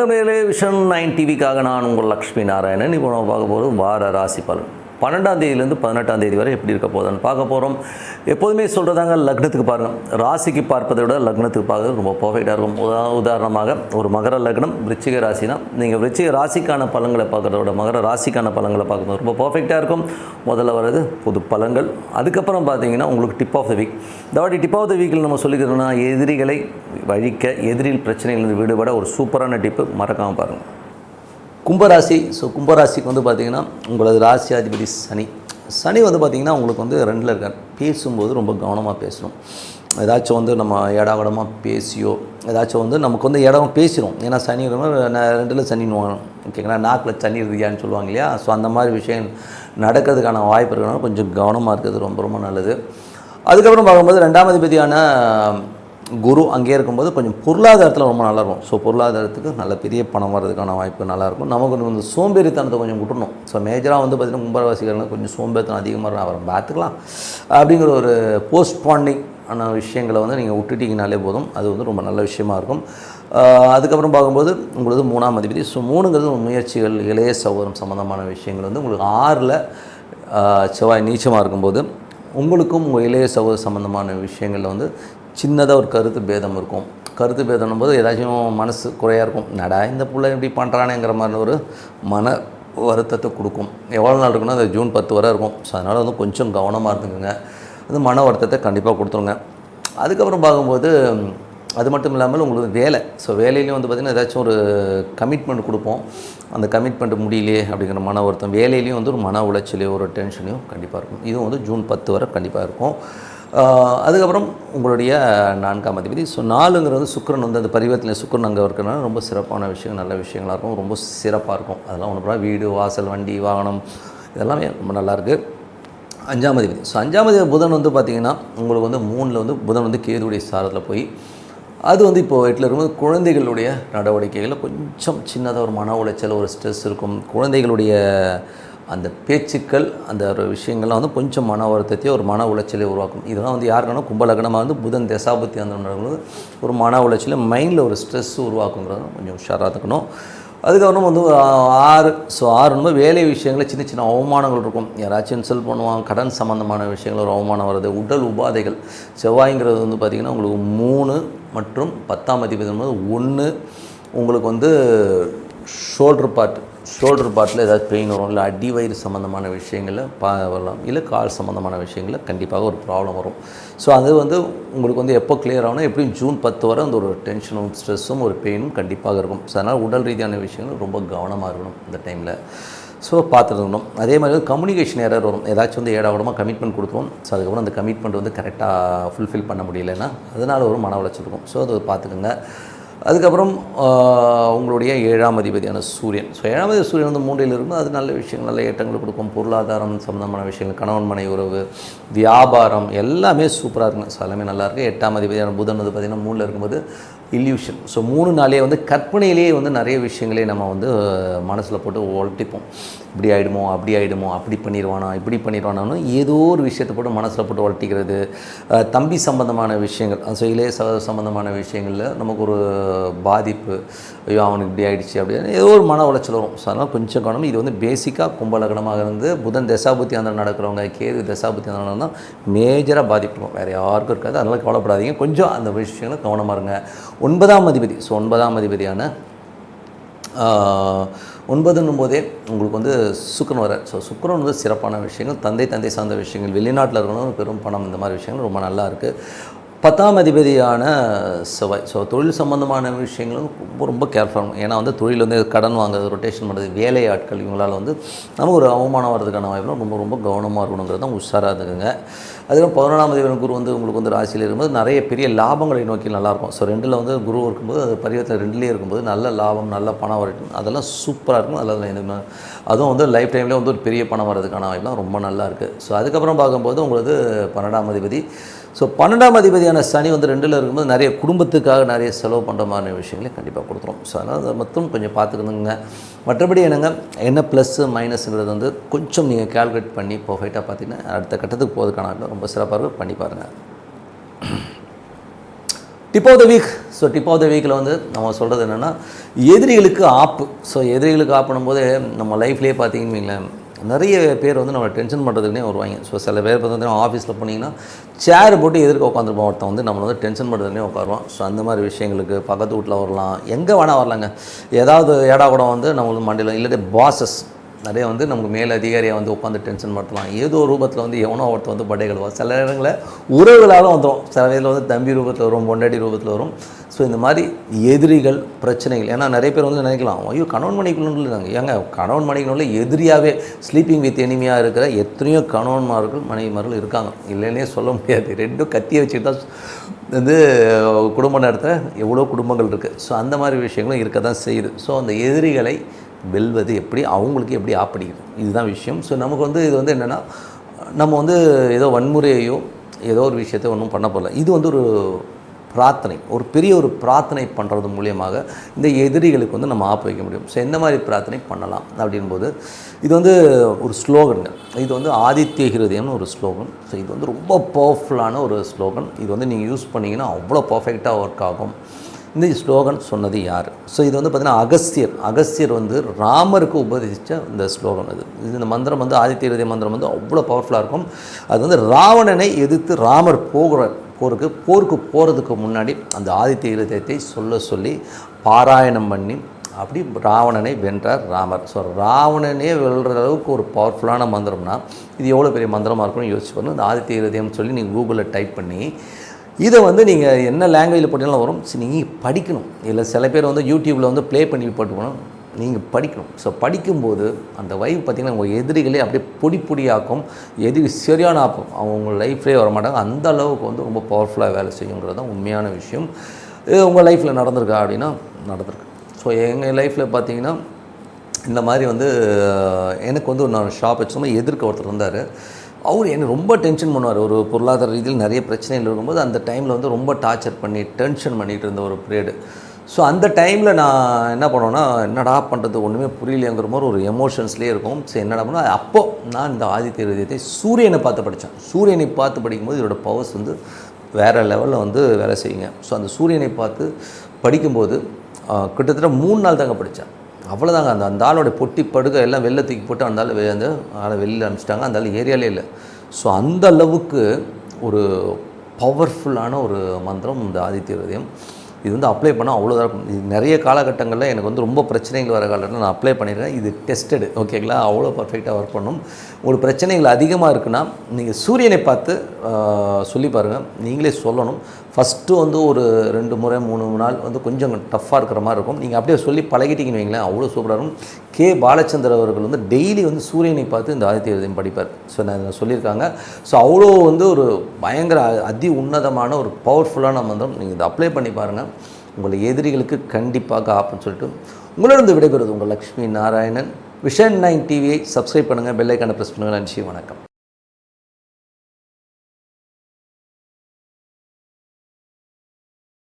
வணக்கமேலே vision nine டிவிக்காக நான் உங்கள் லக்ஷ்மி நாராயணன். இப்போ நம்ம பார்க்க போகிறது வார ராசி பலன். பன்னெண்டாம் தேதியிலேருந்து பதினெட்டாம் தேதி வரை எப்படி இருக்க போதான்னு பார்க்க போகிறோம் எப்போதுமே சொல்கிறதாங்க லக்னத்துக்கு பாருங்கள் ராசிக்கு பார்ப்பதை விட லக்னத்துக்கு பார்க்கறது ரொம்ப பர்ஃபெக்டாக இருக்கும். உதா உதாரணமாக ஒரு மகர லக்னம் விருச்சிக ராசினா நீங்கள் விருச்சிக ராசிக்கான பழங்களை பார்க்குறத விட மகர ராசிக்கான பழங்களை பார்க்கும்போது ரொம்ப பர்ஃபெக்டாக இருக்கும். முதல்ல வர்றது புது பழங்கள். அதுக்கப்புறம் பார்த்தீங்கன்னா உங்களுக்கு டிப் ஆஃப் த வீக் இந்த வாட்டி டிப் ஆஃப் த வீக்கில் நம்ம சொல்லிக்கிறோம்னா எதிரிகளை வழிக்க எதிரில் பிரச்சனையிலிருந்து விடுபட ஒரு சூப்பரான டிப்பு மறக்காமல் பாருங்கள் கும்பராசி ஸோ கும்பராசிக்கு வந்து பார்த்திங்கன்னா உங்களது ராசியாதிபதி சனி. சனி வந்து பார்த்திங்கன்னா உங்களுக்கு வந்து ரெண்டில் இருக்கார். பேசும்போது ரொம்ப கவனமாக பேசணும். ஏதாச்சும் வந்து நம்ம ஏடாகடமாக பேசியோ ஏதாச்சும் வந்து நமக்கு வந்து இடம் பேசிடும் ஏன்னா சனி ரெண்டில் சனின்னு ஓகேங்களா? நாக்கில் சனி இருக்கியான்னு சொல்லுவாங்க இல்லையா? ஸோ அந்த மாதிரி விஷயம் நடக்கிறதுக்கான வாய்ப்பு இருக்கிறனால கொஞ்சம் கவனமாக இருக்கிறது ரொம்ப ரொம்ப நல்லது. அதுக்கப்புறம் பார்க்கும்போது ரெண்டாம் அதிபதியான குரு அங்கே இருக்கும்போது கொஞ்சம் பொருளாதாரத்தில் ரொம்ப நல்லா இருக்கும் ஸோ பொருளாதாரத்துக்கு நல்ல பெரிய பணம் வர்றதுக்கான வாய்ப்பு நல்லாயிருக்கும் நமக்கு வந்து சோம்பேறித்தனத்தை கொஞ்சம் விட்டுணும் ஸோ மேஜராக வந்து பார்த்திங்கன்னா கும்பராசிகர்கள் கொஞ்சம் சோம்பேறித்தனம் அதிகமாக நான் அவரை பார்த்துக்கலாம் அப்படிங்கிற ஒரு போஸ்ட்பாண்டிங் ஆன விஷயங்களை வந்து நீங்கள் விட்டுட்டிங்கனாலே போதும். அது வந்து ரொம்ப நல்ல விஷயமா இருக்கும். அதுக்கப்புறம் பார்க்கும்போது உங்களுக்கு மூணாம் அதிபதி. ஸோ மூணுங்கிறது முயற்சிகள் இளைய சகோதரம் சம்மந்தமான விஷயங்கள் வந்து உங்களுக்கு ஆறில் செவ்வாய் நீச்சமாக இருக்கும்போது உங்களுக்கும் உங்கள் இளைய சகோதர சம்மந்தமான விஷயங்களில் வந்து சின்னதாக ஒரு கருத்து பேதம் இருக்கும். கருத்து பேதம் போது ஏதாச்சும் மனசு குறையாக இருக்கும். நடா இந்த பிள்ளை இப்படி பண்ணுறானேங்கிற மாதிரி ஒரு மன வருத்தத்தை கொடுக்கும். எவ்வளோ நாள் இருக்குன்னா அது ஜூன் பத்து வரை இருக்கும். ஸோ அதனால் வந்து கொஞ்சம் கவனமாக இருந்துக்குங்க. அது மன வருத்தத்தை கண்டிப்பாக கொடுத்துருங்க. அதுக்கப்புறம் பார்க்கும்போது அது மட்டும் இல்லாமல் உங்களுக்கு வேலை. ஸோ வேலையிலையும் வந்து பார்த்திங்கன்னா ஏதாச்சும் ஒரு கமிட்மெண்ட் கொடுப்போம். அந்த கமிட்மெண்ட் முடியலையே அப்படிங்கிற மன வருத்தம். வேலையிலையும் வந்து ஒரு மன உளைச்சலையோ ஒரு டென்ஷனையும் கண்டிப்பாக இருக்கும். இதுவும் வந்து ஜூன் பத்து வரை கண்டிப்பாக இருக்கும். அதுக்கப்புறம் உங்களுடைய நான்காம் அதிபதி. ஸோ நாலுங்கிறது வந்து சுக்கிரன் வந்து அந்த பரிவர்த்தனை சுக்கிரன் அங்கே இருக்கிறனால ரொம்ப சிறப்பான விஷயம் நல்ல விஷயங்களாக இருக்கும் ரொம்ப சிறப்பாக இருக்கும். அதெல்லாம் ஒன்று வீடு வாசல் வண்டி வாகனம் இதெல்லாமே ரொம்ப நல்லாயிருக்கு அஞ்சாம் அதிபதி. ஸோ அஞ்சாம் அதிபதி புதன் வந்து பார்த்திங்கன்னா உங்களுக்கு வந்து மூணில் வந்து புதன் வந்து கேதுடைய சாரத்தில் போய் அது வந்து இப்போ வீட்டில் இருக்கும்போது குழந்தைகளுடைய நடவடிக்கைகளில் கொஞ்சம் சின்னதாக ஒரு மன உளைச்சல் ஒரு ஸ்ட்ரெஸ் இருக்கும். குழந்தைகளுடைய அந்த பேச்சுக்கள் அந்த ஒரு விஷயங்கள்லாம் வந்து கொஞ்சம் மன வருத்தத்தையோ ஒரு மன உளைச்சலை உருவாக்கும். இதெல்லாம் வந்து யாருக்கான கும்பலகனமாக வந்து புதன் தசாபத்தி அந்த ஒரு மன உளைச்சலை மைண்டில் ஒரு ஸ்ட்ரெஸ் உருவாக்குங்கிறது கொஞ்சம் உஷாராக இருக்கணும். அதுக்கப்புறம் வந்து ஆறு ஸோ ஆறுன்னு வேலை விஷயங்களில் சின்ன சின்ன அவமானங்கள் இருக்கும். யாராச்சும் இன்சல்ட் பண்ணுவாங்க கடன் சம்மந்தமான விஷயங்கள் ஒரு அவமானம் வருது உடல் உபாதைகள். செவ்வாய்ங்கிறது வந்து பார்த்திங்கன்னா உங்களுக்கு மூணு மற்றும் பத்தாம் அதிபதி ஒன்று உங்களுக்கு வந்து ஷோல்டர் பார்ட் ஷோல்டர் பார்ட்டில் ஏதாவது பெயின் வரும் இல்லை அடி வயிறு சம்மந்தமான விஷயங்களில் பா வரலாம். இல்லை கால் சம்மந்தமான விஷயங்களில் கண்டிப்பாக ஒரு ப்ராப்ளம் வரும். ஸோ அது வந்து உங்களுக்கு வந்து எப்போ கிளியர் ஆகணும் எப்படியும் ஜூன் பத்து வரை அந்த ஒரு டென்ஷனும் ஸ்ட்ரெஸ்ஸும் ஒரு பெயினும் கண்டிப்பாக இருக்கும். ஸோ அதனால் உடல் ரீதியான விஷயங்கள் ரொம்ப கவனமாக இருக்கணும் இந்த டைமில் ஸோ பார்த்துருக்கணும் அதே மாதிரி வந்து கம்யூனிகேஷன் எரர் வரும். ஏதாச்சும் வந்து ஏடாவிடமாக கமிட்மெண்ட் கொடுத்துருவோம். ஸோ அதுக்கப்புறம் அந்த கமிட்மெண்ட் வந்து கரெக்டாக ஃபுல்ஃபில் பண்ண முடியலைன்னா அதனால் ஒரு மன உளைச்சல் இருக்கும். ஸோ அதை பார்த்துக்கோங்க. அதுக்கப்புறம் உங்களுடைய ஏழாம் அதிபதியான சூரியன். ஸோ ஏழாம் அதிபதி சூரியன் வந்து மூன்றில் இருக்கும்போது அது நல்ல விஷயங்கள் நல்ல ஏற்றங்கள் கொடுக்கும். பொருளாதாரம் சம்மந்தமான விஷயங்கள் கணவன் மனை உறவு வியாபாரம் எல்லாமே சூப்பராக இருக்கும் ஸோ எல்லாமே நல்லாயிருக்கு எட்டாம் அதிபதியான புதன் வந்து பார்த்திங்கன்னா மூணில் இருக்கும்போது இல்யூஷன் ஸோ மூணு நாளே வந்து கற்பனையிலேயே வந்து நிறைய விஷயங்களே நம்ம வந்து மனசில் போட்டு ஒழட்டிப்போம். இப்படி ஆகிடுமோ அப்படி ஆகிடுமோ அப்படி பண்ணிடுவானா இப்படி பண்ணிடுவானான்னு ஏதோ ஒரு விஷயத்தை போட்டு மனசில் போட்டு ஒழட்டிக்கிறது தம்பி சம்பந்தமான விஷயங்கள் ஸோ இளைய ச சம்பந்தமான விஷயங்களில் நமக்கு ஒரு பாதிப்பு. ஐயோ அவனுக்கு இப்படி ஆகிடுச்சு அப்படின்னு ஏதோ ஒரு மன உளைச்சல் வரும். ஸோ அதனால் கொஞ்சம் கவனம் இது வந்து பேசிக்காக கும்பலகணமாக இருந்து புதன் தசாபுத்தி அந்த நடக்கிறவங்க கேது தசாபுத்தி அந்த தான் மேஜராக பாதிக்கும் வேறு யாருக்கும் இருக்காது. அதனால் கவலைப்படாதீங்க. கொஞ்சம் அந்த விஷயங்களை கவனமாக இருங்க. ஒன்பதாம் அதிபதி. ஸோ ஒன்பதாம் அதிபதியான ஒன்பதுன்னும் போதே உங்களுக்கு வந்து சுக்கரன் வர. ஸோ சுக்கரன் வந்து சிறப்பான விஷயங்கள் தந்தை தந்தை சார்ந்த விஷயங்கள் வெளிநாட்டில் இருக்கணும் பெரும் பணம் இந்த மாதிரி விஷயங்கள் ரொம்ப நல்லா இருக்குது பத்தாம் அதிபதியான செவ்வாய். ஸோ தொழில் சம்மந்தமான விஷயங்களும் ரொம்ப ரொம்ப கேர்ஃபுல்லாக ஏன்னா வந்து தொழில் வந்து கடன் வாங்குறது ரொட்டேஷன் பண்ணுறது வேலை ஆட்கள் இவங்களால் வந்து நமக்கு ஒரு அவமானம் வர்றதுக்கான வாய்ப்புலாம் ரொம்ப ரொம்ப கவனமாக இருக்கணுங்கிறது தான் உஷாராக இருந்துக்குங்க. அதுக்கப்புறம் பதினொன்றாம் அதிபதி குரு வந்து உங்களுக்கு வந்து ராசியில் இருக்கும்போது நிறைய பெரிய லாபங்களை நோக்கி நல்லாயிருக்கும் ஸோ ரெண்டில் வந்து குரு இருக்கும்போது அது பரிவர்த்தனை ரெண்டுலேயே இருக்கும்போது நல்ல லாபம் நல்ல பணம் வரட்டும். அதெல்லாம் சூப்பராக இருக்கும். அதெல்லாம் எனக்கு அதுவும் வந்து லைஃப் டைம்லேயே வந்து ஒரு பெரிய பணம் வர்றதுக்கான வாய்ப்புலாம் ரொம்ப நல்லா இருக்குது ஸோ அதுக்கப்புறம் பார்க்கும்போது உங்களுக்கு பன்னெண்டாம் அதிபதி ஸோ பன்னெண்டாம் அதிபதியான சனி வந்து ரெண்டில் இருக்கும்போது நிறைய குடும்பத்துக்காக நிறைய செலவு பண்ணுற மாதிரி விஷயங்களை கண்டிப்பாக கொடுத்துரும். ஸோ அதனால் அதை மட்டும் கொஞ்சம் பார்த்துக்கணுங்க. மற்றபடி என்னங்க? என்ன ப்ளஸ்ஸு மைனஸுங்கிறது வந்து கொஞ்சம் நீங்கள் கால்குலேட் பண்ணி பர்ஃபெக்டாக பார்த்தீங்கன்னா அடுத்த கட்டத்துக்கு போகிறதுக்கான ரொம்ப சிறப்பாக இருக்கும். பண்ணி பாருங்கள் tip of the week so tip of the வீக்கில் வந்து நம்ம சொல்கிறது என்னென்னா எதிரிகளுக்கு ஆப்பு. ஸோ எதிரிகளுக்கு ஆப்புனும் போது நம்ம லைஃப்லேயே பார்த்தீங்கன்னு நிறைய பேர் வந்து நம்ம டென்ஷன் பண்ணுறதுக்குனே வருவாங்க. ஸோ சில பேர் பார்த்தீங்கன்னா ஆஃபீஸில் போனீங்கன்னா சேர் போட்டு எதிர்க்க உட்காந்துருப்போம் ஒருத்தன் வந்து நம்மளை வந்து டென்ஷன் பண்ணுறதுனே உட்காருவோம் ஸோ அந்த மாதிரி விஷயங்களுக்கு பக்கத்து வீட்டில் வரலாம். எங்கே வேணால் வரலாங்க. ஏதாவது ஏடா கூட வந்து நம்மளுக்கு மண்டியில் இல்லாட்டி பாசஸ் நிறைய வந்து நமக்கு மேல் அதிகாரியாக வந்து உட்காந்து டென்ஷன் படுத்தலாம். ஏதோ ஒரு ரூபத்தில் வந்து எவனோ ஒருத்தர் வந்து படைகள் சில நேரங்களில் உறவுகளாலும் வந்துடும் சில இதில் வந்து தம்பி ரூபத்தில் வரும் பொண்டாட்டி ரூபத்தில் வரும். ஸோ இந்த மாதிரி எதிரிகள் பிரச்சனைகள் ஏன்னா நிறைய பேர் வந்து நினைக்கலாம் ஐயோ கணவன் மணிக்குள்ள இருக்காங்க ஏங்க கணவன் மணிக்குள்ள எதிரியாகவே ஸ்லீப்பிங் வித் எனிமையாக இருக்கிற எத்தனையோ கணவன்மார்கள் மனைவிமார்கள் இருக்காங்க. இல்லைன்னே சொல்ல முடியாது. ரெண்டும் கத்தியை வச்சுட்டு தான் வந்து குடும்ப நடத்த எவ்வளோ குடும்பங்கள் இருக்குது ஸோ அந்த மாதிரி விஷயங்களும் இருக்க தான் செய்யுது. ஸோ அந்த எதிரிகளை வெல்வது எப்படி அவங்களுக்கு எப்படி ஆப்படிக்குது? இதுதான் விஷயம். ஸோ நமக்கு வந்து இது வந்து என்னென்னா நம்ம வந்து ஏதோ வன்முறையையோ ஏதோ ஒரு விஷயத்தை ஒன்றும் பண்ண போகல இது வந்து ஒரு பிரார்த்தனை ஒரு பெரிய ஒரு பிரார்த்தனை பண்ணுறது மூலியமாக இந்த எதிரிகளுக்கு வந்து நம்ம ஆப்பு வைக்க முடியும். ஸோ எந்த மாதிரி பிரார்த்தனை பண்ணலாம் அப்படின்போது இது வந்து ஒரு ஸ்லோகனுங்க இது வந்து ஆதித்ய ஹிருதயம்னு ஒரு ஸ்லோகன் ஸோ இது வந்து ரொம்ப பவர்ஃபுல்லான ஒரு ஸ்லோகன். இது வந்து நீங்கள் யூஸ் பண்ணிங்கன்னா அவ்வளோ பர்ஃபெக்டாக ஒர்க் ஆகும். இந்த ஸ்லோகன் சொன்னது யார்? ஸோ இது வந்து பார்த்திங்கன்னா அகஸ்தியர். அகஸ்தியர் வந்து ராமருக்கு உபதேசித்த இந்த ஸ்லோகன் இது இது இந்த மந்திரம் வந்து ஆதித்ய ஹிருதய மந்திரம் வந்து அவ்வளோ பவர்ஃபுல்லாக இருக்கும். அது வந்து ராவணனை எதிர்த்து ராமர் போகிற போருக்கு போருக்கு போகிறதுக்கு முன்னாடி அந்த ஆதித்ய இருதயத்தை சொல்ல சொல்லி பாராயணம் பண்ணி அப்படி ராவணனை வென்றார் ராமர். ஸோ ராவணனே வெல்ற அளவுக்கு ஒரு பவர்ஃபுல்லான மந்திரம்னா இது எவ்வளோ பெரிய மந்திரமாக இருக்கும்னு யோசிச்சு பாருங்க. இந்த ஆதித்ய இருதயம்னு சொல்லி நீங்கள் கூகுளில் டைப் பண்ணி இதை வந்து நீங்கள் என்ன லாங்குவேஜில் போட்டாலும் வரும். நீங்கள் படிக்கணும். இல்லை சில பேர் வந்து யூடியூப்பில் வந்து ப்ளே பண்ணி போட்டுக்கணும் நீங்கள் படிக்கணும். ஸோ படிக்கும்போது அந்த வைப் பார்த்திங்கன்னா உங்கள் எதிரிகளே அப்படியே பொடி பொடியாக்கும் எதிரி சரியான ஆக்கும். அவங்க உங்கள் லைஃப்லேயே வர மாட்டாங்க அந்த அளவுக்கு வந்து ரொம்ப பவர்ஃபுல்லாக வேலை செய்யுங்கிறது தான் உண்மையான விஷயம். இது உங்கள் லைஃப்பில் நடந்திருக்கா அப்படின்னா நடந்திருக்கு. ஸோ எங்கள் லைஃப்பில் பார்த்தீங்கன்னா இந்த மாதிரி வந்து எனக்கு வந்து நான் ஷாப் வச்சுருந்தோம் எதிர்க்க ஒருத்தர் இருந்தார். அவர் என்னை ரொம்ப டென்ஷன் பண்ணுவார். ஒரு பொருளாதார ரீதியில் நிறைய பிரச்சனைகள் இருக்கும்போது அந்த டைமில் வந்து ரொம்ப டார்ச்சர் பண்ணி டென்ஷன் பண்ணிகிட்டு இருந்த ஒரு பீரியடு ஸோ அந்த டைமில் நான் என்ன பண்ணுவேன்னா என்னடா பண்ணுறது ஒன்றுமே புரியலையங்கிற மாதிரி ஒரு எமோஷன்ஸ்லேயே இருக்கும். சரி என்னடா பண்ண அப்போது நான் இந்த ஆதித்ய ஹிருதயத்தை சூரியனை பார்த்து படித்தேன் சூரியனை பார்த்து படிக்கும்போது இதோட பவர்ஸ் வந்து வேறு லெவலில் வந்து வேலை செய்யுங்க. ஸோ அந்த சூரியனை பார்த்து படிக்கும்போது கிட்டத்தட்ட மூணு நாள் தாங்க படித்தேன் அவ்வளோதாங்க அந்த அந்த ஆளோட பொட்டி படுக்க எல்லாம் வெளில தூக்கி போட்டு அந்த ஆள் அந்த ஆளை வெளியில் அனுப்பிச்சிட்டாங்க. அந்த ஆள் ஏரியாலே இல்லை. ஸோ அந்த அளவுக்கு ஒரு பவர்ஃபுல்லான ஒரு மந்திரம் இந்த ஆதித்ய ஹிருதயம் இது வந்து அப்ளை பண்ணால் அவ்வளோதான் நிறைய காலகட்டங்களில் எனக்கு வந்து ரொம்ப பிரச்சனைகள் வர காலத்தில் நான் அப்ளை பண்ணிடுறேன் இது டெஸ்டடு ஓகேங்களா அவ்வளோ பர்ஃபெக்டாக ஒர்க் பண்ணும். உங்களுக்கு பிரச்சனைகள் அதிகமாக இருக்குன்னா நீங்கள் சூரியனை பார்த்து சொல்லி பாருங்கள் நீங்களே சொல்லணும். ஃபஸ்ட்டு வந்து ஒரு ரெண்டு முறை மூணு நாள் வந்து கொஞ்சம் டஃப்பாக இருக்கிற மாதிரி இருக்கும். நீங்கள் அப்படியே சொல்லி பழகிட்டீங்கன்னு வைங்களேன் அவ்வளோ சூப்பராக இருக்கும். கே பாலச்சந்தர் அவர்கள் வந்து டெய்லி வந்து சூரியனை பார்த்து இந்த ஆதித்ய ஹிருதயம் படிப்பார். ஸோ நான் சொல்லியிருக்காங்க. ஸோ அவ்வளோ வந்து ஒரு பயங்கர அதி உன்னதமான ஒரு பவர்ஃபுல்லான மந்திரம். நீங்கள் இதை அப்ளை பண்ணி பாருங்கள் உங்கள் எதிரிகளுக்கு கண்டிப்பாக ஆப்புன்னு சொல்லிட்டு உங்களிடம் விடைபெறுவது உங்கள் லக்ஷ்மி நாராயணன். விஷன் நைன் டிவியை சப்ஸ்கிரைப் பண்ணுங்கள் பெல்லைக்கான ப்ரெஸ் பண்ணுங்கள் நன்றி வணக்கம்.